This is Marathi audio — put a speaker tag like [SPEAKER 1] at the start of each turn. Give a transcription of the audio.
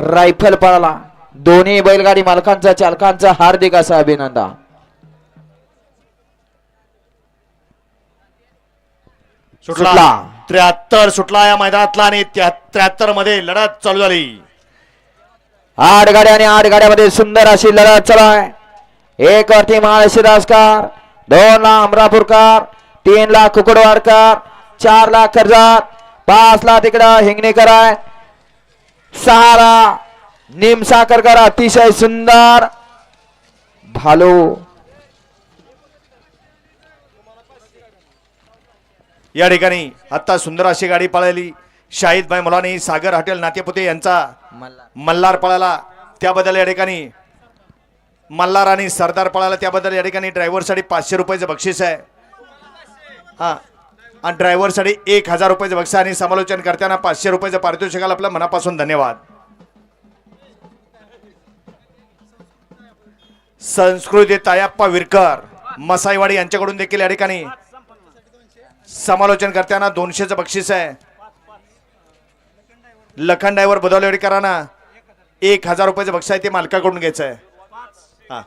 [SPEAKER 1] रायफल पळाला. दोन्ही बैलगाडी मालकांचा चालकांचा हार्दिक असा अभिनंदन.
[SPEAKER 2] सुटला. त्र्याहत्तर सुटला या मैदानातला आणि त्र्याहत्तरमध्ये लढत चालू झाली.
[SPEAKER 1] आठ गाड्या आणि आठ गाड्यामध्ये सुंदर अशी लढत चालू आहे. एक वरती महाराष्ट्र दासकर दोन ला अमरापूरकर तीन लाख कुकडवाडकर चार लाख कर्जात पाच लाख तिकडं हिंगणेकर आहे. सहारा ला निमसाकरकर अतिशय सुंदर. भालू.
[SPEAKER 2] या ठिकाणी आता सुंदर अशी गाडी पळाली. शाहिद भाई मुलानी सागर हॉटेल नातेपुते यांचा मल्हार पळाला. त्याबद्दल या ठिकाणी मल्हार आणि सरदार पळाला. त्याबद्दल या ठिकाणी ड्रायव्हरसाठी पाचशे रुपयाचं बक्षीस आहे. हा. आणि ड्रायव्हरसाठी एक हजार रुपयाचं बक्षीस आणि समालोचन करताना पाचशे रुपयाचं पारितोषिकाला आपलं मनापासून धन्यवाद. संस्कृती तायाप्पा विरकर मसाईवाडी यांच्याकडून देखील या ठिकाणी समालोचन करताना दोनशेचं बक्षीस आहे. लखन ड्रायव्हर बुधवलेवाडीकरांना एक हजार रुपयाचं बक्षीस आहे ते मालकाकडून घ्यायचं आहे. हा.